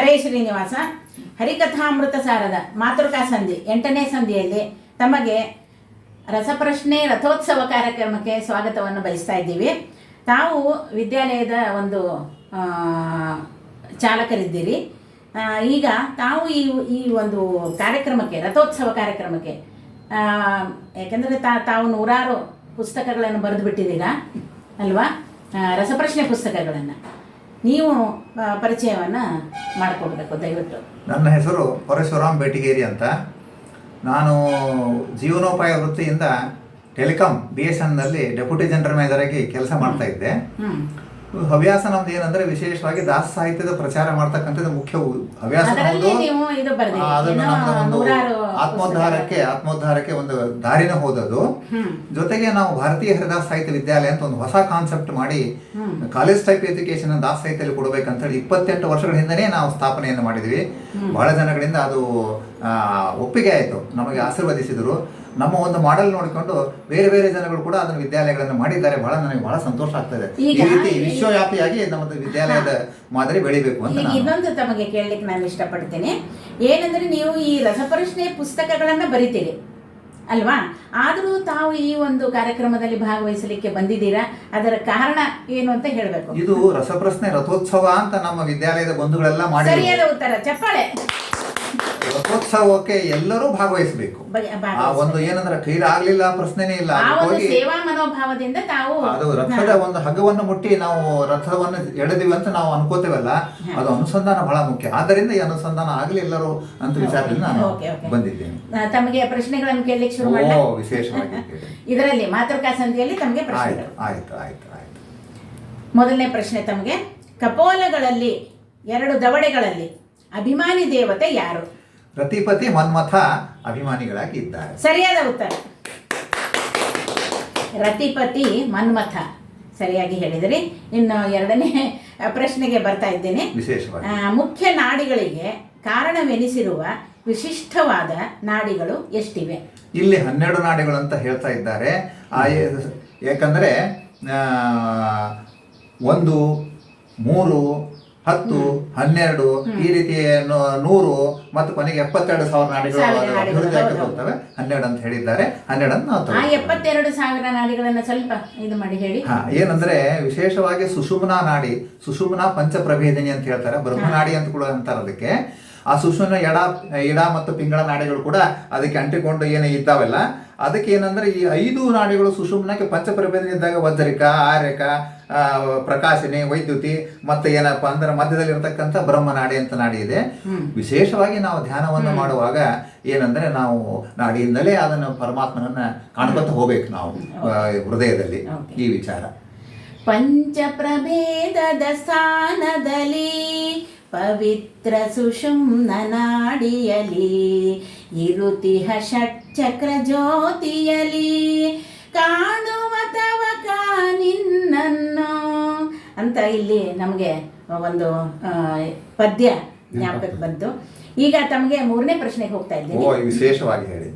ಹರೇ ಶ್ರೀನಿವಾಸ. ಹರಿಕಥಾಮೃತ ಸಾರದ ಮಾತೃಕಾ ಸಂಧಿ, ಎಂಟನೇ ಸಂಧಿಯಲ್ಲಿ ತಮಗೆ ರಸಪ್ರಶ್ನೆ ರಥೋತ್ಸವ ಕಾರ್ಯಕ್ರಮಕ್ಕೆ ಸ್ವಾಗತವನ್ನು ಬಯಸ್ತಾ ಇದ್ದೀವಿ. ತಾವು ವಿದ್ಯಾಲಯದ ಒಂದು ಚಾಲಕರಿದ್ದೀರಿ. ಈಗ ತಾವು ಈ ಈ ಒಂದು ಕಾರ್ಯಕ್ರಮಕ್ಕೆ, ರಥೋತ್ಸವ ಕಾರ್ಯಕ್ರಮಕ್ಕೆ ಯಾಕೆಂದರೆ ತಾ, ತಾವು ನೂರಾರು ಪುಸ್ತಕಗಳನ್ನು ಬರೆದು ಬಿಟ್ಟಿದ್ದೀರಾ ಅಲ್ವಾ ರಸಪ್ರಶ್ನೆ ಪುಸ್ತಕಗಳನ್ನು. ನೀವು ಪರಿಚಯವನ್ನ ಮಾಡಿಕೊಡ್ಬೇಕು ದಯವಿಟ್ಟು. ನನ್ನ ಹೆಸರು ಪರಶುರಾಮ್ ಬೇಟಿಗೇರಿ ಅಂತ. ನಾನು ಜೀವನೋಪಾಯ ವೃತ್ತಿಯಿಂದ ಟೆಲಿಕಾಂ ಬಿ ಎಸ್ ಎನ್ನಲ್ಲಿ ಡೆಪ್ಯೂಟಿ ಜನರಲ್ ಮ್ಯಾನೇಜರ್ ಆಗಿ ಕೆಲಸ ಮಾಡ್ತಾ ಇದ್ದೆ. ಹವ್ಯಾಸ ನಮ್ದು ಏನಂದ್ರೆ ವಿಶೇಷವಾಗಿ ದಾಸ ಸಾಹಿತ್ಯದ ಪ್ರಚಾರ ಮಾಡ್ತಕ್ಕಂಥದ್ದು ಮುಖ್ಯ ಹವ್ಯಾಸ ಅದನ್ನು ಒಂದು ಆತ್ಮೋದ್ಧಾರಕ್ಕೆ ಆತ್ಮೋದ್ಧಾರಕ್ಕೆ ಒಂದು ದಾರಿನ ಹೋದದು ಜೊತೆಗೆ ನಾವು ಭಾರತೀಯ ಹರಿದಾಸ ಸಾಹಿತ್ಯ ವಿದ್ಯಾಲಯ ಅಂತ ಒಂದು ಹೊಸ ಕಾನ್ಸೆಪ್ಟ್ ಮಾಡಿ ಕಾಲೇಜ್ ಟೈಪ್ ಎಜುಕೇಶನ್ ದಾಸ ಸಾಹಿತ್ಯದಲ್ಲಿ ಕೊಡಬೇಕಂತ ಹೇಳಿ ಇಪ್ಪತ್ತೆಂಟು ವರ್ಷಗಳ ಹಿಂದೆ ನಾವು ಸ್ಥಾಪನೆಯನ್ನು ಮಾಡಿದ್ವಿ. ಬಹಳ ಜನಗಳಿಂದ ಅದು ಒಪ್ಪಿಗೆ ಆಯಿತು. ನಮಗೆ ಆಶೀರ್ವದಿಸಿದರು. ನಮ್ಮ ಒಂದು ಮಾಡೆಲ್ ನೋಡಿಕೊಂಡು ಬೇರೆ ಬೇರೆ ಜನಗಳು ಕೂಡ ಅದನ್ನು ವಿದ್ಯಾಲಯಗಳನ್ನು ಮಾಡಿದ್ದಾರೆ. ಬಹಳ ನನಗೆ ಬಹಳ ಸಂತೋಷ ಆಗ್ತದೆ. ಈ ರೀತಿ ವಿಶ್ವವ್ಯಾಪಿಯಾಗಿ ನಮ್ಮದು ವಿದ್ಯಾಲಯದ ಮಾದರಿ ಬೆಳಿಬೇಕು ಅಂತ ಇನ್ನೊಂದು ತಮಗೆ ಕೇಳಲಿಕ್ಕೆ ನಾನು ಇಷ್ಟಪಡ್ತೇನೆ. ಏನಂದ್ರೆ ನೀವು ಈ ರಸಪ್ರಶ್ನೆ ಪುಸ್ತಕಗಳನ್ನ ಬರಿತೀರಿ. ಅಲ್ವಾ? ಆದರೂ ತಾವು ಈ ಒಂದು ಕಾರ್ಯಕ್ರಮದಲ್ಲಿ ಭಾಗವಹಿಸಲಿಕ್ಕೆ ಬಂದಿದ್ದೀರಾ? ಅದರ ಕಾರಣ ಏನು ಅಂತ ಹೇಳಬೇಕು. ಇದು ರಸಪ್ರಶ್ನೆ ರಥೋತ್ಸವ ಅಂತ ನಮ್ಮ ವಿದ್ಯಾಲಯದ ಬಂಧುಗಳೆಲ್ಲ ಮಾಡಿ ಸರಿಯಾದ ಉತ್ತರ. ಚಪ್ಪಾಳೆ. ರಥೋತ್ಸವಕ್ಕೆ ಎಲ್ಲರೂ ಭಾಗವಹಿಸಬೇಕು. ಆ. ಒಂದು ಏನಂದ್ರೆ ಆಗ್ಲಿಲ್ಲ ಪ್ರಶ್ನೆನೇ ಇಲ್ಲ. ಹೋಗಿ ಸೇವಾ ಮನೋಭಾವದಿಂದ ತಾವು ಅದು ರಥದ ಒಂದು ಹಗ್ಗವನ್ನು ಮುಟ್ಟಿ ನಾವು ರಥವನ್ನು ಎಳೆದಿವಿ ಅಂತ ನಾವು ಅನ್ಕೋತೇವಲ್ಲ ಅದು ಅನುಸಂಧಾನ ಬಹಳ ಮುಖ್ಯ. ಆದ್ದರಿಂದ ಈ ಅನುಸಂಧಾನ ಆಗ್ಲಿ ಎಲ್ಲರೂ ಅಂತ ವಿಚಾರದಿಂದ ನಾನು. ಬಂದಿದ್ದೇನೆ. ತಮಗೆ ಪ್ರಶ್ನೆಗಳನ್ನು ಕೇಳಲಿಕ್ಕೆ ಶುರು ಮಾಡಿ ವಿಶೇಷವಾಗಿ. ಇದರಲ್ಲಿ ಮಾತೃಕಾ ಸಂಧಿಯಲ್ಲಿ ತಮಗೆ ಆಯ್ತು ಆಯ್ತು ಆಯ್ತು ಆಯ್ತು. ಮೊದಲನೇ ಪ್ರಶ್ನೆ ತಮಗೆ ಕಪೋಲಗಳಲ್ಲಿ ಎರಡು ದವಡೆಗಳಲ್ಲಿ ಅಭಿಮಾನಿ ದೇವತೆ ಯಾರು? ರತಿಪತಿ ಮನ್ಮಥ ಅಭಿಮಾನಿಗಳಾಗಿ ಇದ್ದಾರೆ ಸರಿಯಾದ ಉತ್ತರ. ರತಿಪತಿ ಮನ್ಮಥ. ಸರಿಯಾಗಿ ಹೇಳಿದಿರಿ. ಇನ್ನು ಎರಡನೇ ಪ್ರಶ್ನೆಗೆ ಬರ್ತಾ ಇದ್ದೇನೆ. ವಿಶೇಷವಾಗಿ. ಆ, ಮುಖ್ಯ ನಾಡಿಗಳಿಗೆ ಕಾರಣವೆನಿಸಿರುವ ವಿಶಿಷ್ಟವಾದ ನಾಡಿಗಳು ಎಷ್ಟಿವೆ? ಇಲ್ಲಿ ಹನ್ನೆರಡು ನಾಡಿಗಳು ಅಂತ ಹೇಳ್ತಾ ಇದ್ದಾರೆ. ಆ ಏ- ಯಾಕಂದ್ರೆ ಆ, ಒಂದು ಮೂರು ಹತ್ತು ಹನ್ನೆರಡು ಈ ರೀತಿ ನೂರು ಮತ್ತು ಕೊನೆಗೆ ಎಪ್ಪತ್ತೆರಡು ಸಾವಿರ ನಾಡಿಗಳು ಅಭಿವೃದ್ಧಿ ಆಗ್ತಾ ಹೋಗ್ತವೆ ಹನ್ನೆರಡು ಅಂತ ಹೇಳಿದ್ದಾರೆ. ಹನ್ನೆರಡು ಅಂತ ನಾವು. ಎಪ್ಪತ್ತೆರಡು ಸಾವಿರ ನಾಡಿಗಳನ್ನ ಸ್ವಲ್ಪ ಇದು ಮಾಡಿ ಹೇಳಿ. ಹಾ ಏನಂದ್ರೆ ವಿಶೇಷವಾಗಿ ಸುಷುಮ್ನಾ ನಾಡಿ ಸುಷುಮ್ನಾ ಪಂಚಪ್ರಭೇದಿನಿ ಅಂತ ಹೇಳ್ತಾರೆ. ಬ್ರಹ್ಮನಾಡಿ ಅಂತ ಕೂಡ ಅಂತಾರೆ ಅದಕ್ಕೆ. ಆ ಸುಷುಮ್ನ ಎಡ ಎಡ ಮತ್ತು ಪಿಂಗಳ ನಾಡಿಗಳು ಕೂಡ ಅದಕ್ಕೆ ಅಂಟಿಕೊಂಡು ಏನು ಇದ್ದಾವೆಲ್ಲ. ಅದಕ್ಕೆ ಏನಂದ್ರೆ ಈ ಐದು ನಾಡಿಗಳು ಸುಷುಮ್ನಕ್ಕೆ ಪಂಚಪ್ರಭೇದನೆ ಇದ್ದಾಗ ವಜ್ರಿಕ ಆರ್ಯಕ ಪ್ರಕಾಶಿನಿ ವೈದ್ಯುತಿ ಮತ್ತೆ ಏನಪ್ಪಾ ಅಂದ್ರೆ ಮಧ್ಯದಲ್ಲಿ ಇರತಕ್ಕಂಥ ಬ್ರಹ್ಮನಾಡಿ ಅಂತ ನಾಡಿ ಇದೆ. ವಿಶೇಷವಾಗಿ ನಾವು ಧ್ಯಾನವನ್ನು ಮಾಡುವಾಗ ಏನಂದ್ರೆ ನಾವು ನಾಡಿಯಿಂದಲೇ ಅದನ್ನು ಪರಮಾತ್ಮನನ್ನ ಕಾಣ್ಕೊತ ಹೋಗ್ಬೇಕು ನಾವು ಹೃದಯದಲ್ಲಿ ಈ ವಿಚಾರ. ಪಂಚಪ್ರಭೇದದ ಸ್ಥಾನದಲ್ಲಿ ಪವಿತ್ರ ಸುಷುಮ್ನಾಡಿಯಲಿ ಇರುತಿಹ ಷಟ್ಚಕ್ರ ಜ್ಯೋತಿಯಲಿ ಕಾಣುವ ತವಕ ನಿನ್ನನ್ನು. ಅಂತ ಇಲ್ಲಿ ನಮಗೆ ಒಂದು ಪದ್ಯ ಜ್ಞಾಪಕಕ್ಕೆ ಬಂತು. ಈಗ ತಮಗೆ ಮೂರನೇ ಪ್ರಶ್ನೆಗೆ ಹೋಗ್ತಾ ಇದ್ದೀನಿ. ವಿಶೇಷವಾಗಿ ಹೇಳಿ.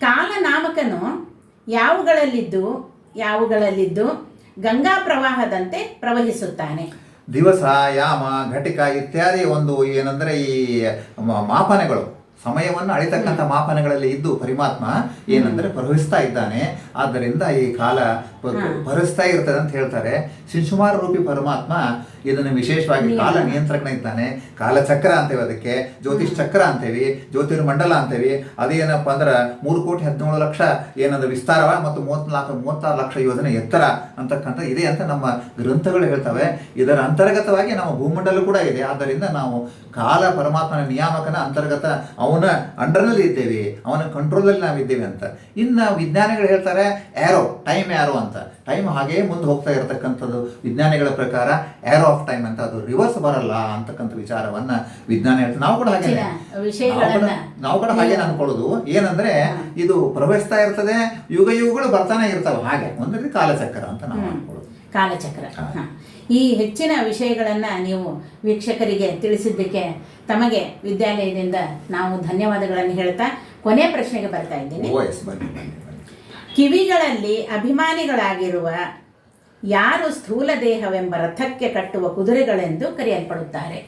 ಕಾಲನಾಮಕನು ಯಾವುಗಳಲ್ಲಿದ್ದು ಯಾವುಗಳಲ್ಲಿದ್ದು ಗಂಗಾ ಪ್ರವಾಹದಂತೆ ಪ್ರವಹಿಸುತ್ತಾನೆ. ದಿವಸ ಯಾಮ ಘಟಿಕ ಇತ್ಯಾದಿ ಒಂದು ಏನಂದರೆ ಈ ಮಾಪನೆಗಳು. ಸಮಯವನ್ನು ಅಳಿತಕ್ಕಂಥ ಮಾಪನಗಳಲ್ಲಿ ಇದ್ದು ಪರಮಾತ್ಮ ಏನಂದ್ರೆ ಪ್ರವಹಿಸ್ತಾ ಇದ್ದಾನೆ. ಆದ್ದರಿಂದ ಈ ಕಾಲ ಪ- ಭರಿಸ್ತಾ ಇರ್ತದೆ ಅಂತ ಹೇಳ್ತಾರೆ. ಶಿಶುಮಾರ ರೂಪಿ ಪರಮಾತ್ಮ ಇದನ್ನು ವಿಶೇಷವಾಗಿ ಕಾಲ ನಿಯಂತ್ರಕನ ಇದ್ದಾನೆ. ಕಾಲಚಕ್ರ ಅಂತೇವೆ ಅದಕ್ಕೆ. ಜ್ಯೋತಿಷ್ ಚಕ್ರ ಅಂತೇವಿ. ಜ್ಯೋತಿರ್ಮಂಡಲ ಅಂತೇವಿ. ಅದೇನಪ್ಪ ಅಂದ್ರೆ ಮೂರು ಕೋಟಿ ಹದಿನೇಳು ಲಕ್ಷ ಏನಂದ್ರೆ ವಿಸ್ತಾರವ ಮತ್ತು ಮೂವತ್ನಾಲ್ಕು ಮೂವತ್ತಾರು ಲಕ್ಷ ಯೋಜನೆ ಎತ್ತರ ಅಂತಕ್ಕಂಥ ಇದೆ ಅಂತ ನಮ್ಮ ಗ್ರಂಥಗಳು ಹೇಳ್ತವೆ. ಇದರ ಅಂತರ್ಗತವಾಗಿ ನಮ್ಮ ಭೂಮಂಡಲ ಕೂಡ ಇದೆ. ಆದ್ದರಿಂದ ನಾವು ಕಾಲ ಪರಮಾತ್ಮನ ನಿಯಾಮಕನ ಅಂತರ್ಗತ ಅವನ ಅಂಡರ್ನಲ್ಲಿ ಇದ್ದೇವೆ ಅವನ ಕಂಟ್ರೋಲಲ್ಲಿ ನಾವಿದ್ದೇವೆ ಅಂತ. ಇನ್ನು ವಿಜ್ಞಾನಿಗಳು ಹೇಳ್ತಾರೆ ಆ್ಯರೋ ಟೈಮ್ ಆ್ಯರೋ ಅಂತ. ಟೈಮ್ ಹಾಗೇ ಮುಂದೆ ಹೋಗ್ತಾ ಇರತಕ್ಕಂಥದ್ದು. ವಿಜ್ಞಾನಿಗಳ ಪ್ರಕಾರ ಆ್ಯರೋ ಆಫ್ ಟೈಮ್ ಅಂತ. ಅದು ರಿವರ್ಸ್ ಬರಲ್ಲ ಅಂತಕ್ಕಂಥ ವಿಚಾರವನ್ನು ವಿಜ್ಞಾನ ಹೇಳ್ತಾರೆ. ನಾವು ಕೂಡ ಹಾಗೆ ನಾವು ಕೂಡ ಹಾಗೆ ಅನ್ಕೊಳ್ಳೋದು. ಏನಂದ್ರೆ ಇದು ಪ್ರವಹಿಸ್ತಾ ಇರ್ತದೆ ಯುಗ ಯುಗಗಳು ಬರ್ತಾನೆ ಇರ್ತಾವೆ. ಹಾಗೆ ಒಂದು ಕಾಲಚಕ್ರ ಅಂತ ನಾವು ಅನ್ಕೊಳ್ಳೋದು. ಕಾಲಚಕ್ರ. ಈ ಹೆಚ್ಚಿನ ವಿಷಯಗಳನ್ನು ನೀವು ವೀಕ್ಷಕರಿಗೆ ತಿಳಿಸಿದ್ದಕ್ಕೆ ತಮಗೆ ವಿದ್ಯಾಲಯದಿಂದ ನಾವು ಧನ್ಯವಾದಗಳನ್ನು ಹೇಳ್ತಾ ಕೊನೆ ಪ್ರಶ್ನೆಗೆ ಬರ್ತಾ ಇದ್ದೀನಿ. ಕಿವಿಗಳಲ್ಲಿ ಅಭಿಮಾನಿಗಳಾಗಿರುವ ಯಾರು ಸ್ಥೂಲ ದೇಹವೆಂಬ ರಥಕ್ಕೆ ಕಟ್ಟುವ ಕುದುರೆಗಳೆಂದು ಕರೆಯಲ್ಪಡುತ್ತಾರೆ?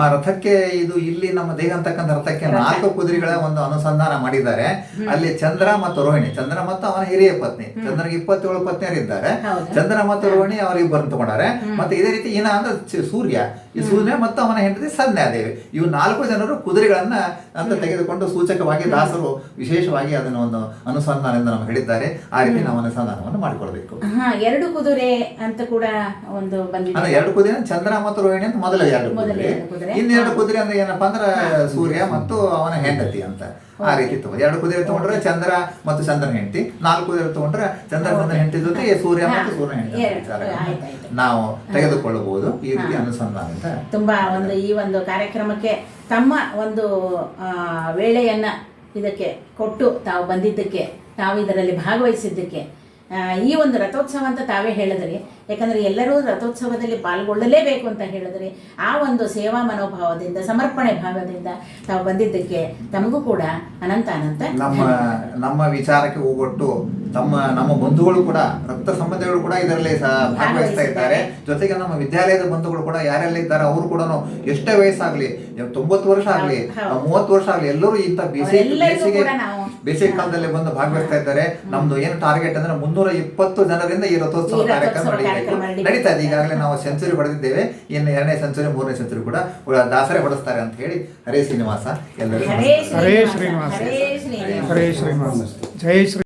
ಆ ರಥಕ್ಕೆ ಇದು ಇಲ್ಲಿ ನಮ್ಮ ದೇಹ ಅಂತಕ್ಕಂಥ ರಥಕ್ಕೆ ನಾಲ್ಕು ಕುದುರೆಗಳ ಒಂದು ಅನುಸಂಧಾನ ಮಾಡಿದ್ದಾರೆ. ಅಲ್ಲಿ ಚಂದ್ರ ಮತ್ತು ರೋಹಿಣಿ. ಚಂದ್ರ ಮತ್ತು ಅವನ ಹಿರಿಯ ಪತ್ನಿ. ಚಂದ್ರನಿಗೆ ಇಪ್ಪತ್ತೇಳು ಪತ್ನಿಯರಿದ್ದಾರೆ. ಚಂದ್ರ ಮತ್ತು ರೋಹಿಣಿ ಅವರಿಗೆ ತಗೊಂಡಾರೆ. ಮತ್ತೆ ಇದೇ ರೀತಿ ಏನ ಅಂದ್ರೆ ಸೂರ್ಯ ಈ ಸೂರ್ಯ ಮತ್ತು ಅವನ ಹೆಂಡತಿ ಸಂಧ್ಯಾದೇವಿ ಇವು ನಾಲ್ಕು ಜನರು ಕುದುರೆಗಳನ್ನ ಅಂತ ತೆಗೆದುಕೊಂಡು ಸೂಚಕವಾಗಿ ದಾಸರು ವಿಶೇಷವಾಗಿ ಅದನ್ನು ಒಂದು ಅನುಸಂಧಾನದಿಂದ ನಮ್ಗೆ ಹೇಳಿದ್ದಾರೆ. ಆ ರೀತಿ ನಾವು ಅನುಸಂಧಾನವನ್ನು ಮಾಡಿಕೊಳ್ಬೇಕು. ಎರಡು ಕುದುರೆ ಅಂತ ಕೂಡ ಒಂದು ಬಂದಿದೆ. ಅಂದ್ರೆ ಎರಡು ಕುದುರೆ ಚಂದ್ರ ಮತ್ತು ರೋಹಿಣಿ ಅಂತ ಮೊದಲ ಎರಡು ಕುದುರೆ. ಇನ್ನೆರಡು ಕುದುರೆ ಅಂದ್ರೆ ಏನಪ್ಪಾ ಅಂದ್ರೆ ಸೂರ್ಯ ಮತ್ತು ಅವನ ಹೆಂಡತಿ ಅಂತ. ಆ ರೀತಿ ತಗೊಂಡು. ಎರಡು ಕುದುರೆ ತಗೊಂಡ್ರೆ ಚಂದ್ರ ಮತ್ತು ಚಂದ್ರನ ಹೆಂಡತಿ. ನಾಲ್ಕು ಕುದುರೆ ತಗೊಂಡ್ರೆ ಚಂದ್ರ ಚಂದ್ರ ಹೆಂಡತಿ ಜೊತೆ ಸೂರ್ಯ ಮತ್ತು. ಸೂರ್ಯ ಹೆಂಡತಿ. ನಾವು ತೆಗೆದುಕೊಳ್ಳಬಹುದು ಈ ರೀತಿ ಅನುಸಂಧಾನ ಅನುಸಂಧಾನದಿಂದ ತುಂಬಾ ಒಂದು ಈ ಒಂದು ಕಾರ್ಯಕ್ರಮಕ್ಕೆ ತಮ್ಮ ಒಂದು ವೇಳೆಯನ್ನ ಇದಕ್ಕೆ ಕೊಟ್ಟು ತಾವು ಬಂದಿದ್ದಕ್ಕೆ ತಾವು ಇದರಲ್ಲಿ ಭಾಗವಹಿಸಿದ್ದಕ್ಕೆ ಈ ಒಂದು ರಥೋತ್ಸವ ಅಂತ ತಾವೇ ಹೇಳಿದ್ರಿ ಯಾಕಂದ್ರೆ ಎಲ್ಲರೂ ರಥೋತ್ಸವದಲ್ಲಿ ಪಾಲ್ಗೊಳ್ಳಲೇಬೇಕು ಅಂತ ಹೇಳಿದ್ರೆ ಆ ಒಂದು ಸೇವಾ ಮನೋಭಾವದಿಂದ ಸಮರ್ಪಣೆ ಭಾವದಿಂದ ತಾವು ಬಂದಿದ್ದಕ್ಕೆ ತಮಗೂ ಕೂಡ ಅನಂತ ಅನಂತ ನಮ್ಮ ನಮ್ಮ ವಿಚಾರಕ್ಕೆ ಹೋಗೊಟ್ಟು ತಮ್ಮ ನಮ್ಮ ಬಂಧುಗಳು ಕೂಡ ರಕ್ತ ಸಂಬಂಧಿಗಳು ಕೂಡ ಇದರಲ್ಲಿ ಭಾಗವಹಿಸ್ತಾ ಇದ್ದಾರೆ. ಜೊತೆಗೆ ನಮ್ಮ ವಿದ್ಯಾಲಯದ ಬಂಧುಗಳು ಕೂಡ ಯಾರೆಲ್ಲ ಇದ್ದಾರೆ ಅವರು ಕೂಡ ಎಷ್ಟೇ ವಯಸ್ಸಾಗ್ಲಿ ತೊಂಬತ್ತು ವರ್ಷ ಆಗ್ಲಿ. ಮೂವತ್ತು ವರ್ಷ ಆಗ್ಲಿ ಎಲ್ಲರೂ ಇಂಥ ಬೇಸಿಗೆ ಬೇಸಿಗೆ ಬೇಸಿಗೆ ಕಾಲದಲ್ಲಿ ಬಂದು ಭಾಗವಹಿಸ್ತಾ ಇದ್ದಾರೆ. ನಮ್ದು ಏನು ಟಾರ್ಗೆಟ್ ಅಂದ್ರೆ ಮುನ್ನೂರ ಇಪ್ಪತ್ತು ಜನರಿಂದ ಈ ರಥೋತ್ಸವ ಕಾರ್ಯಕ್ರಮ ಕಾರ್ಯಕ್ರಮ. ನಡೀತಾ ಇದೆ. ಈಗಾಗಲೇ ನಾವು ಸೆಂಚುರಿ ಹೊಡೆದಿದ್ದೇವೆ ಇನ್ನು ಎರಡನೇ ಸೆಂಚುರಿ ಮೂರನೇ ಸೆಂಚುರಿ ಕೂಡ ದಾಸರೆ ಹೊಡೆಸ್ತಾರೆ ಅಂತ ಹೇಳಿ ಹರೇ ಶ್ರೀನಿವಾಸ ಎಲ್ಲರಿಗೂ ಹರೇ ಶ್ರೀನಿವಾಸ. ಹರೇ ಶ್ರೀನಿವಾಸ. ಹರೇ ಶ್ರೀನಿವಾಸ. ಜೈ ಶ್ರೀ